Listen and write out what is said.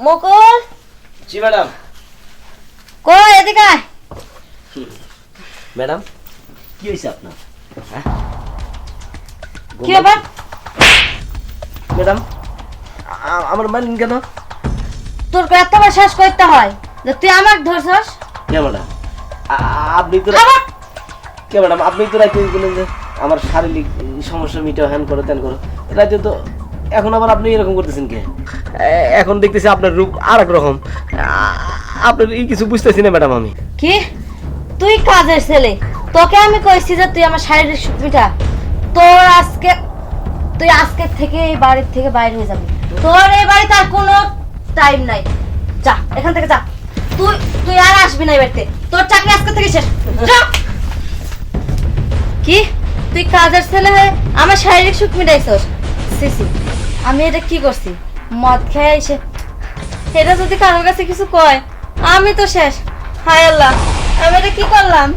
মুকুল? জি madam. কই এদিকে আয়। ম্যাডাম কি হয়েছে আপনার? হ্যাঁ? কি ব্যাপার? ম্যাডাম আ- আমার মানেন কেন? তোর এতবার শেষ করতে হয়? যে তুই আমার ধরছস? কে ম্যাডাম? আ- আ- আপনি তো আবার? কে ম্যাডাম আপনি তো রাইতে বললেন যে আমার শারীরিক সমস্যা মিটাও হ্যান করো ত্যান করো। রাইতে তো এখন আবার আপনি এরকম করতেছেন কে? এখন দেখতেছি আপনার রূপ আর এক রকম আপনার এই কিছু বুঝতেছি না ম্যাডাম আমি। কি? তুই কাজের ছেলে। তোকে আমি কইছি যে তুই আমার শারীরিক সুখ তোর আজকে তুই আজকে থেকে এই বাড়ির থেকে বাইরে হয়ে যাবি। তোর এই বাড়িতে আর কোনো টাইম নাই। যা, এখান থেকে যা। তুই তুই আর আসবি না এই বাড়িতে। তোর চাকরি আজকে থেকে শেষ। কি? তুই কাজের ছেলে হয়ে আমার শারীরিক সুখ মিটাইছস? সিসি আমি এটা কি করছি? মদ খেয়ে এসে এটা যদি কারোর কাছে কিছু কয়, আমি তো শেষ। হায় আল্লাহ, আমি এটা কি করলাম?